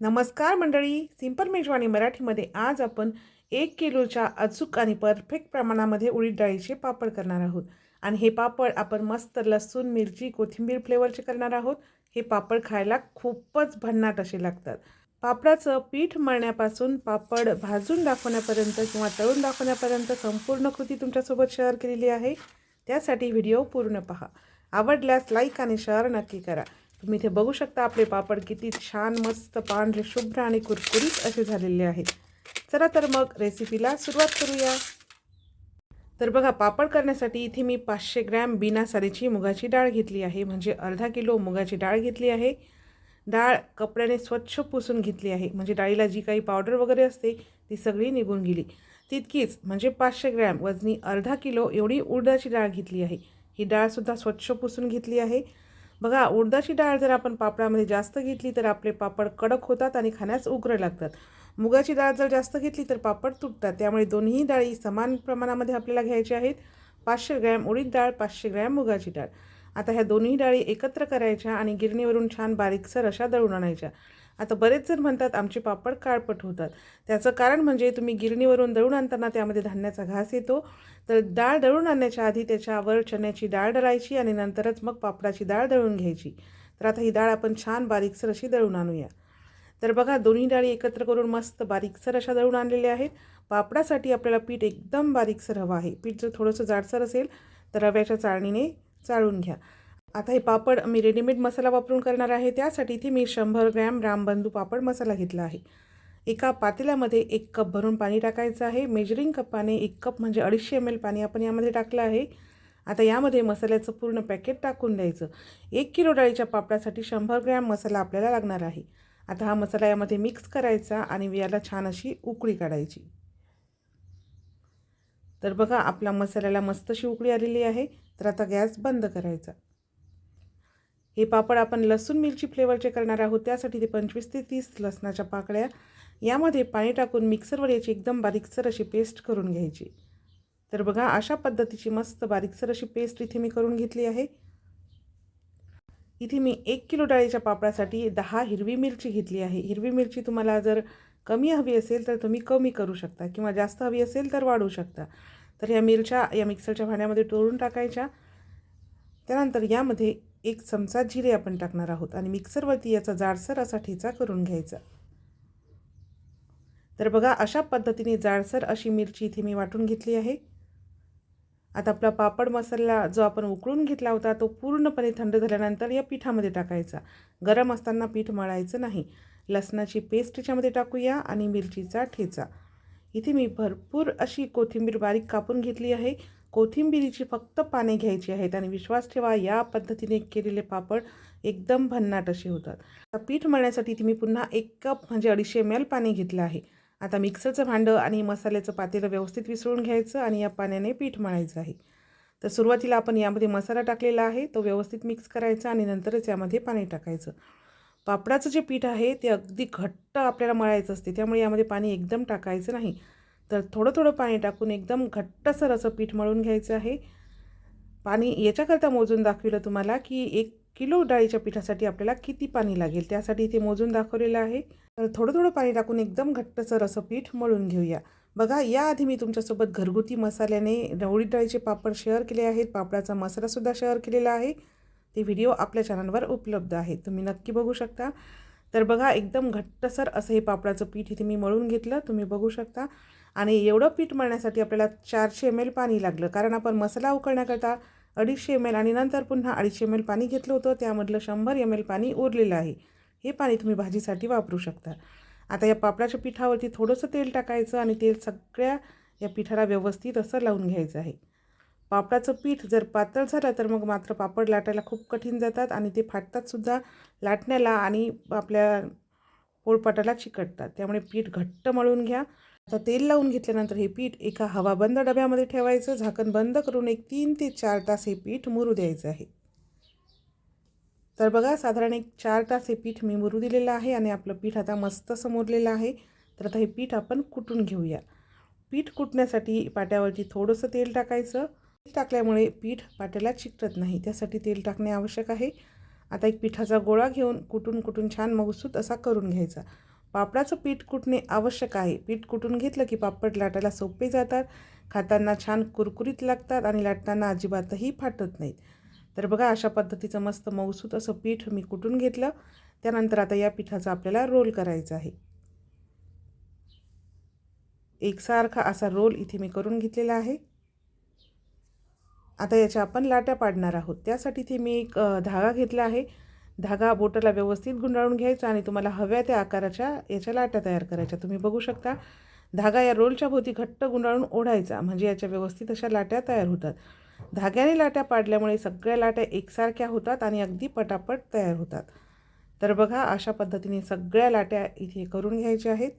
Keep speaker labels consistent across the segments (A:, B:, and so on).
A: नमस्कार मंडळी सिंपल मेजवानी मराठीमध्ये आज आपण एक किलोच्या अचूक आणि परफेक्ट प्रमाणामध्ये उडीद डाळीचे पापड करणार आहोत. आणि हे पापड आपण मस्त लसूण मिरची कोथिंबीर फ्लेवरचे करणार आहोत. हे पापड खायला खूपच भन्नाट असे लागतात. पापडाचं पीठ मळण्यापासून पापड भाजून दाखवण्यापर्यंत किंवा तळून दाखवण्यापर्यंत संपूर्ण कृती तुमच्यासोबत शेअर केलेली आहे. त्यासाठी व्हिडिओ पूर्ण पहा. आवडल्यास लाईक आणि शेअर नक्की करा. तुम्ही इथे बघू शकता आपले पापड किती छान मस्त पांढरे शुभ्र आणि कुरकुरीत असे झालेले आहेत. चला तर मग रेसिपीला सुरुवात करूया. तर बघा पापड करण्यासाठी इथे मी पाचशे ग्रॅम बिना सारीची मुगाची डाळ घेतली आहे. म्हणजे अर्धा किलो मुगाची डाळ घेतली आहे. डाळ कपड्याने स्वच्छ पुसून घेतली आहे. म्हणजे डाळीला जी काही पावडर वगैरे असते ती सगळी निघून गेली. तितकीच म्हणजे पाचशे ग्रॅम वजनी अर्धा किलो एवढी उडदाची डाळ घेतली आहे. ही डाळसुद्धा स्वच्छ पुसून घेतली आहे. बघा उडदाची डाळ जर आपण पापडामध्ये जास्त घेतली तर आपले पापड कडक होतात आणि खाण्यास उग्र लागतात. मुगाची डाळ जर जास्त घेतली तर पापड तुटतात. त्यामुळे दोन्ही डाळी समान प्रमाणामध्ये आपल्याला घ्यायच्या आहेत. पाचशे ग्रॅम उडीद डाळ पाचशे ग्रॅम मुगाची डाळ. आता ह्या दोन्ही डाळी एकत्र करायच्या आणि गिरणीवरून छान बारीकसर अशा दळून आणायच्या. आता बरेच जण म्हणतात आमचे पापड काळपट होतात. त्याचं कारण म्हणजे तुम्ही गिरणीवरून दळून आणताना त्यामध्ये धान्याचा घास येतो. तर डाळ दळून आणण्याच्या आधी त्याच्यावर चण्याची डाळ डळायची आणि नंतरच मग पापडाची डाळ दळून घ्यायची. तर आता ही डाळ आपण छान बारीकसर अशी दळून आणूया. तर बघा दोन्ही डाळी एकत्र करून मस्त बारीकसर अशा दळून आणलेल्या आहेत. पापडासाठी आपल्याला पीठ एकदम बारीकसर हवं आहे. पीठ जर थोडंसं जाडसर असेल तर रव्याच्या चाळणीने चाळून घ्या. आता हे पापड मी रेडीमेड मसाला वापरून करणार आहे. त्यासाठी इथे मी शंभर ग्रॅम रामबंधू पापड मसाला घेतला आहे. एका पातेल्यामध्ये एक कप भरून पाणी टाकायचं आहे. मेजरिंग कपाने एक कप म्हणजे अडीचशे एम एल पाणी आपण यामध्ये टाकलं आहे. आता यामध्ये मसाल्याचं पूर्ण पॅकेट टाकून द्यायचं. एक किलो डाळीच्या पापडासाठी शंभर ग्रॅम मसाला आपल्याला लागणार आहे. आता हा मसाला यामध्ये मिक्स करायचा आणि याला छान अशी उकळी काढायची. तर बघा आपला मसाल्याला मस्त अशी उकळी आलेली आहे. तर आता गॅस बंद करायचा. हे पापड आपण लसूण मिरची फ्लेवरचे करणार आहोत. त्यासाठी ते पंचवीस ते तीस लसणाच्या पाकळ्या. यामध्ये पाणी टाकून मिक्सरवर याची एकदम बारीकसर अशी पेस्ट करून घ्यायची. तर बघा अशा पद्धतीची मस्त बारीकसर अशी पेस्ट इथे मी करून घेतली आहे. इथे मी एक किलो डाळीच्या पापडासाठी दहा हिरवी मिरची घेतली आहे. हिरवी मिरची तुम्हाला जर कमी हवी असेल तर तुम्ही कमी करू शकता. किंवा जास्त हवी असेल तर वाढवू शकता. तर ह्या मिरच्या या मिक्सरच्या भांड्यामध्ये तोडून टाकायच्या. त्यानंतर यामध्ये एक चमचा जिरे आपण टाकणार आहोत आणि मिक्सरवरती याचा जाडसर असा ठेचा करून घ्यायचा. तर बघा अशा पद्धतीने जाडसर अशी मिरची इथे मी वाटून घेतली आहे. आता आपला पापड मसाला जो आपण उकळून घेतला होता तो पूर्णपणे थंड झाल्यानंतर या पिठामध्ये टाकायचा. गरम असताना पीठ मळायचं नाही. लसणाची पेस्ट याच्यामध्ये टाकूया आणि मिरचीचा ठेचा. इथे मी भरपूर अशी कोथिंबीर बारीक कापून घेतली आहे. कोथिंबिरीची फक्त पाने घ्यायची आहेत आणि विश्वास ठेवा या पद्धतीने केलेले पापड एकदम भन्नाट असे होतात. पीठ मळण्यासाठी इथे मी पुन्हा एक कप म्हणजे अडीचशे एम एल पाणी घेतलं आहे. आता मिक्सरचं भांडं आणि मसाल्याचं पातेलं व्यवस्थित विसळून घ्यायचं आणि या पाण्याने पीठ मळायचं आहे. तर सुरुवातीला आपण यामध्ये मसाला टाकलेला आहे तो व्यवस्थित मिक्स करायचा आणि नंतरच यामध्ये पाणी टाकायचं. पापडाचं जे पीठ आहे ते अगदी घट्ट आपल्याला मळायचं असते त्यामुळे यामध्ये पाणी एकदम टाकायचं नाही. तर थोडं थोडं पाणी टाकून एकदम घट्टसर असं पीठ मळून घ्यायचं आहे. पाणी याच्याकरता मोजून दाखविलं तुम्हाला की एक किलो डाळीच्या पिठासाठी आपल्याला किती पाणी लागेल त्यासाठी इथे मोजून दाखवलेलं आहे. तर थोडं थोडं पाणी टाकून एकदम घट्टसर असं पीठ मळून घेऊया. बघा याआधी मी तुमच्यासोबत घरगुती मसाल्याने रवळी डाळीचे पापड शेअर केले आहेत पापडाचा मसालासुद्धा शेअर केलेला आहे. ते व्हिडिओ आपल्या चॅनलवर उपलब्ध आहेत तुम्ही नक्की बघू शकता. तर बघा एकदम घट्टसर असं हे पापडाचं पीठ इथे मी मळून घेतलं. तुम्ही बघू शकता. आणि एवढं पीठ मळण्यासाठी आपल्याला चारशे एम एल पाणी लागलं. कारण आपण मसाला उकळण्याकरता अडीचशे एम एल आणि नंतर पुन्हा अडीचशे एम एल पाणी घेतलं होतं. त्यामधलं शंभर एम एल पाणी उरलेलं आहे. हे पाणी तुम्ही भाजीसाठी वापरू शकता. आता या पापडाच्या पिठावरती थोडंसं तेल टाकायचं आणि तेल सगळ्या या पिठाला व्यवस्थित असं लावून घ्यायचं आहे. पापडाचं पीठ जर पातळ झालं तर मग मात्र पापड लाटायला खूप कठीण जातात आणि ते फाटतातसुद्धा लाटण्याला आणि आपल्या पोळपाटाला चिकटतात. त्यामुळे पीठ घट्ट मळून घ्या. आता तेल लावून घेतल्यानंतर हे पीठ एका हवाबंद डब्यामध्ये ठेवायचं. झाकण बंद करून एक तीन ते चार तास हे पीठ मुरू द्यायचं आहे. तर बघा साधारण एक चार तास हे पीठ मी मुरू दिलेलं आहे आणि आपलं पीठ आता मस्त समोरलेलं आहे. तर आता हे पीठ आपण कुटून घेऊया. पीठ कुटण्यासाठी पाट्यावरती थोडंसं तेल टाकायचं. तेल टाकल्यामुळे पीठ पाट्याला चिकटत नाही. त्यासाठी तेल टाकणे आवश्यक आहे. आता एक पिठाचा गोळा घेऊन कुटून कुटून छान मऊसूत असा करून घ्यायचा. पापडाचं पीठ कुटणे आवश्यक आहे. पीठ कुटून घेतलं की पापड लाटायला सोपे जातात. खाताना छान कुरकुरीत लागतात आणि लाटताना अजिबातही फाटत नाहीत. तर बघा अशा पद्धतीचं मस्त मऊसूत असं पीठ मी कुटून घेतलं. त्यानंतर आता या पिठाचा आपल्याला रोल करायचा आहे. एकसारखा असा रोल इथे मी करून घेतलेला आहे. आता याच्या आपण लाट्या पाडणार आहोत. त्यासाठी इथे मी एक धागा घेतला आहे. धागा बोटाला व्यवस्थित गुंडाळून घ्यायचा आणि तुम्हाला हव्या त्या आकाराच्या याच्या लाट्या तयार करायच्या. तुम्ही बघू शकता धागा या रोलच्या भोवती घट्ट गुंडाळून ओढायचा म्हणजे याच्या व्यवस्थित अशा लाट्या तयार होतात. धाग्याने लाट्या पाडल्यामुळे सगळ्या लाट्या एकसारख्या होतात आणि अगदी पटापट तयार होतात. तर बघा अशा पद्धतीने सगळ्या लाट्या इथे करून घ्यायच्या आहेत.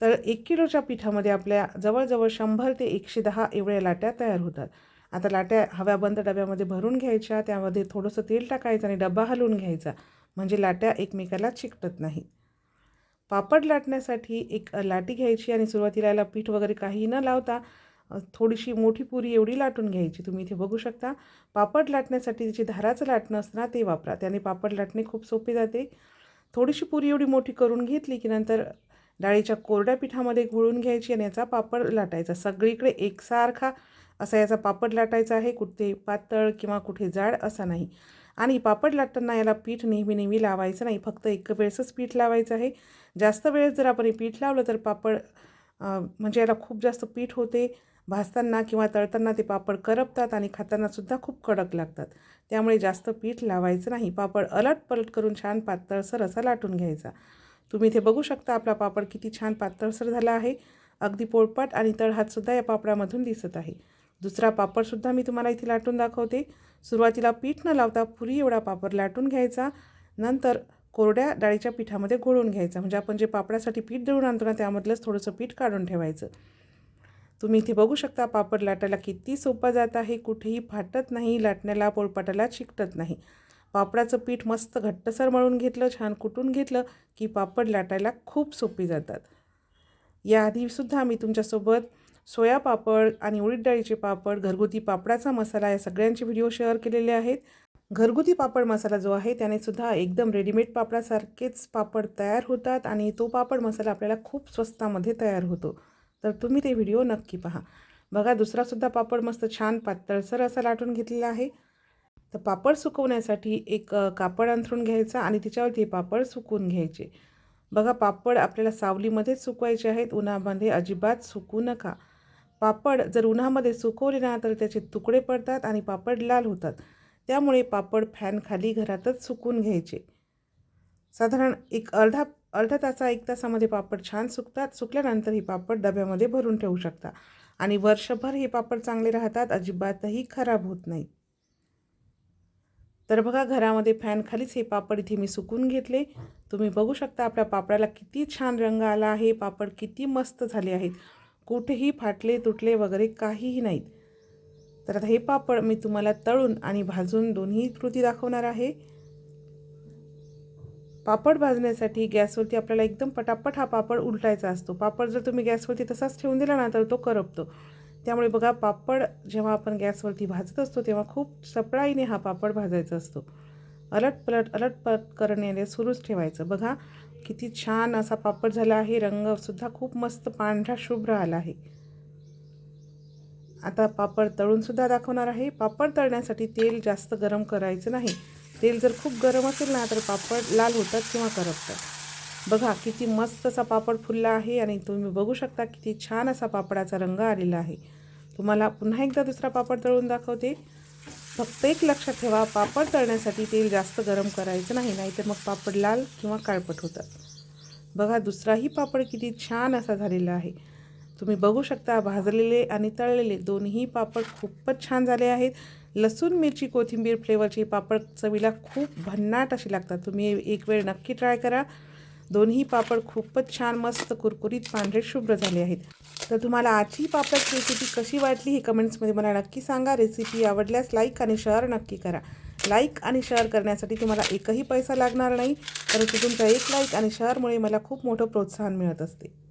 A: तर एक किलोच्या पिठामध्ये आपल्या जवळजवळ शंभर ते एकशे दहा एवढ्या लाट्या तयार होतात. आता लाट्या हव्या बंद डब्यामध्ये भरून घ्यायच्या त्यामध्ये थोडंसं तेल टाकायचं आणि डबा हलवून घ्यायचा. म्हणजे लाट्या एकमेकाला चिकटत नाहीत. पापड लाटण्यासाठी एक लाटी घ्यायची आणि सुरुवातीला याला पीठ वगैरे काही न लावता थोडीशी मोठी पुरी एवढी लाटून घ्यायची. तुम्ही इथे बघू शकता. पापड लाटण्यासाठी तिची धाराचं लाटणं असतं ना ते वापरा. त्याने पापड लाटणे खूप सोपे जाते. थोडीशी पुरी एवढी मोठी करून घेतली की नंतर डाळीच्या कोरड्या पिठामध्ये घोळून घ्यायची आणि याचा पापड लाटायचा. सगळीकडे एकसारखा असा याचा पापड लाटायचा आहे. कुठे पातळ किंवा कुठे जाड असा नाही. आणि पापड लाटताना याला पीठ नेहमी नेहमी लावायचं नाही. फक्त एक वेळेसच पीठ लावायचं आहे. जास्त वेळेस जर आपण पीठ लावलं तर पापड म्हणजे याला खूप जास्त पीठ होते. भाजताना किंवा तळताना ते पापड करपतात आणि खातानासुद्धा खूप कडक लागतात. त्यामुळे जास्त पीठ लावायचं नाही. पापड अलट पलट करून छान पातळसर असा लाटून घ्यायचा. तुम्ही इथे बघू शकता आपला पापड किती छान पातळसर झाला आहे. अगदी पोळपाट आणि तळहातसुद्धा या पापडामधून दिसत आहे. दुसरा पापडसुद्धा मी तुम्हाला इथे लाटून दाखवते. सुरुवातीला पीठ न लावता पुरी एवढा पापड लाटून घ्यायचा. नंतर कोरड्या डाळीच्या पिठामध्ये घोळून घ्यायचा. म्हणजे आपण जे पापडासाठी पीठ दळून आणतो ना त्यामधलंच थोडंसं पीठ काढून ठेवायचं. तुम्ही इथे बघू शकता पापड लाटायला किती सोपं जात आहे. कुठेही फाटत नाही लाटण्याला पोळपाटाला चिकटत नाही. पापडाचं पीठ मस्त घट्टसर मळून घेतलं छान कुटून घेतलं की पापड लाटायला खूप सोपी जातात. याआधीसुद्धा मी तुमच्यासोबत सोया पापड आणि उडीद डाळीचे पापड घरगुती पापडाचा मसाला या सगळ्यांचे व्हिडिओ शेअर केलेले आहेत. घरगुती पापड मसाला जो आहे त्याने सुद्धा एकदम रेडीमेड पापडासारखेच पापड तयार होतात आणि तो पापड मसाला आपल्याला खूप स्वस्तामध्ये तयार होतो. तर तुम्ही ते व्हिडिओ नक्की पहा. बघा दुसरासुद्धा पापड मस्त छान पातळसर असा लाटून घेतलेला आहे. तर पापड सुकवण्यासाठी एक कापड अंथरून घ्यायचा आणि त्याच्यावरती पापड सुकवून घ्यायचे. बघा पापड आपल्याला सावलीमध्येच सुकवायचे आहेत उन्हामध्ये अजिबात सुकू नका. पापड जर उन्हामध्ये सुकवले ना तर त्याचे तुकडे पडतात आणि पापड लाल होतात. त्यामुळे पापड फॅन खाली घरातच सुकून घ्यायचे. साधारण एक अर्धा अर्धा तासा एक तासामध्ये पापड छान सुकतात सुकल्यानंतर ही पापड डब्यामध्ये भरून ठेवू शकता. आणि वर्षभर हे पापड चांगले राहतात अजिबातही खराब होत नाही. तर बघा घरामध्ये फॅन खालीच हे पापड इथे मी सुकून घेतले. तुम्ही बघू शकता आपल्या पापडाला किती छान रंग आला आहे. पापड किती मस्त झाले आहेत. कुठेही फाटले तुटले वगैरे काहीही नाहीत. तर आता हे पापड मी तुम्हाला तळून आणि भाजून दोन्ही कृती दाखवणार आहे. पापड भाजण्यासाठी गॅसवरती आपल्याला एकदम पटापट हा पापड उलटायचा असतो. पापड जर तुम्ही गॅसवरती तसाच ठेवून दिला ना तर तो करपतो. त्यामुळे बघा पापड जेव्हा आपण गॅसवरती भाजत असतो तेव्हा खूप सपळाईने हा पापड भाजायचा असतो. अलट पलट अलट पलट करण्याने सुरूच ठेवायचं. बघा किती छान असा पापड झाला आहे. रंगसुद्धा खूप मस्त पांढरा शुभ्र आला आहे. आता पापड तळूनसुद्धा दाखवणार आहे. पापड तळण्यासाठी तेल जास्त गरम करायचं नाही. तेल जर खूप गरम असेल ना तर पापड लाल होतात किंवा करपतात. बघा किती मस्त असा पापड फुलला आहे आणि तुम्ही बघू शकता किती छान असा पापडाचा रंग आलेला आहे. तुम्हाला पुन्हा एकदा दुसरा पापड तळून दाखवते. फक्त एक लक्षात ठेवा पापड तळण्यासाठी तेल जास्त गरम करायचं नाही नाहीतर मग पापड लाल किंवा काळपट होतात. बघा दुसराही पापड किती छान असा झालेला आहे. तुम्ही बघू शकता भाजलेले आणि तळलेले दोन्ही पापड खूपच छान झाले आहेत. लसूण मिरची कोथिंबीर फ्लेवरचे पापड चवीला खूप भन्नाट असे लागतात. तुम्ही एक वेळ नक्की ट्राय करा. दोन्ही पापड खूपच छान मस्त कुरकुरीत पांढरे शुभ्र झाले आहेत. तर तुम्हाला आजची पापडाची रेसिपी कशी वाटली ही कमेंट्समध्ये मला नक्की सांगा. रेसिपी आवडल्यास लाईक आणि शेअर नक्की करा. लाईक आणि शेअर करण्यासाठी तुम्हाला एकही पैसा लागणार नाही. परंतु तुमचा एक लाईक आणि शेअरमुळे मला खूप मोठं प्रोत्साहन मिळत असते.